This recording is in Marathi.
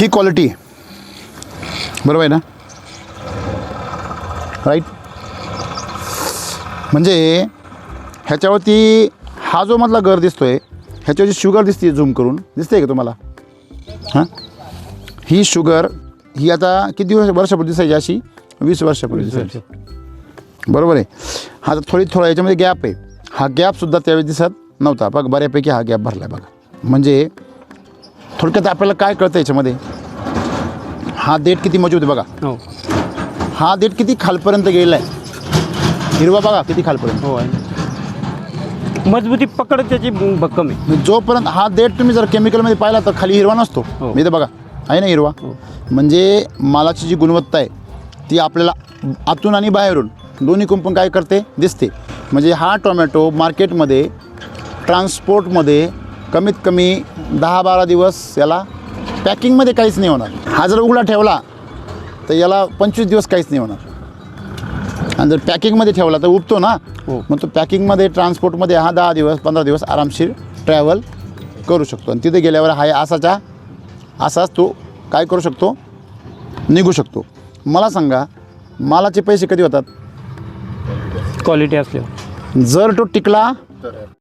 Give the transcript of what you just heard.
ही क्वालिटी बरोबर आहे ना? राईट म्हणजे ह्याच्यावरती हा जो मधला घर दिसतोय ह्याच्यावरची शुगर दिसते झूम करून. दिसते का तुम्हाला? हां? ही शुगर ही आता किती दिवस वर्षापूर्वी दिसायची अशी? वीस वर्षापूर्वी दिसायची. बरोबर आहे. हा तर थोडी थोडा याच्यामध्ये गॅप आहे. हा गॅपसुद्धा त्यावेळी दिसत नव्हता. बघ बऱ्यापैकी हा गॅप भरला आहे बघा. म्हणजे थोडक्यात आपल्याला काय कळतं याच्यामध्ये? हा देठ किती मजबूत आहे बघा. हो. हा देठ किती खालपर्यंत गेलेला आहे हिरवा बघा किती खालपर्यंत. हो आहे. मजबूती पकड त्याची भक्कम आहे. जोपर्यंत हा देठ तुम्ही जर केमिकलमध्ये पाहिला तर खाली हिरवा नसतो. हो. मी तर बघा आहे ना हिरवा? हो. म्हणजे मालाची जी गुणवत्ता आहे ती आपल्याला आतून आणि बाहेरून दोन्ही कुंपण काय करते? दिसते. म्हणजे हा टोमॅटो मार्केटमध्ये ट्रान्सपोर्टमध्ये कमीत कमी दहा बारा दिवस याला पॅकिंगमध्ये काहीच नाही होणार. हा जर उघडा ठेवला तर याला पंचवीस दिवस काहीच नाही होणार. आणि जर पॅकिंगमध्ये ठेवला तर उपतो ना? हो. मग तो पॅकिंगमध्ये ट्रान्सपोर्टमध्ये हा दहा दिवस पंधरा दिवस आरामशीर ट्रॅव्हल करू शकतो. आणि तिथे गेल्यावर हा असाच्या असाच तो काय करू शकतो? निघू शकतो. मला सांगा मालाचे पैसे कधी होतात? क्वालिटी असल्यावर. जर तो टिकला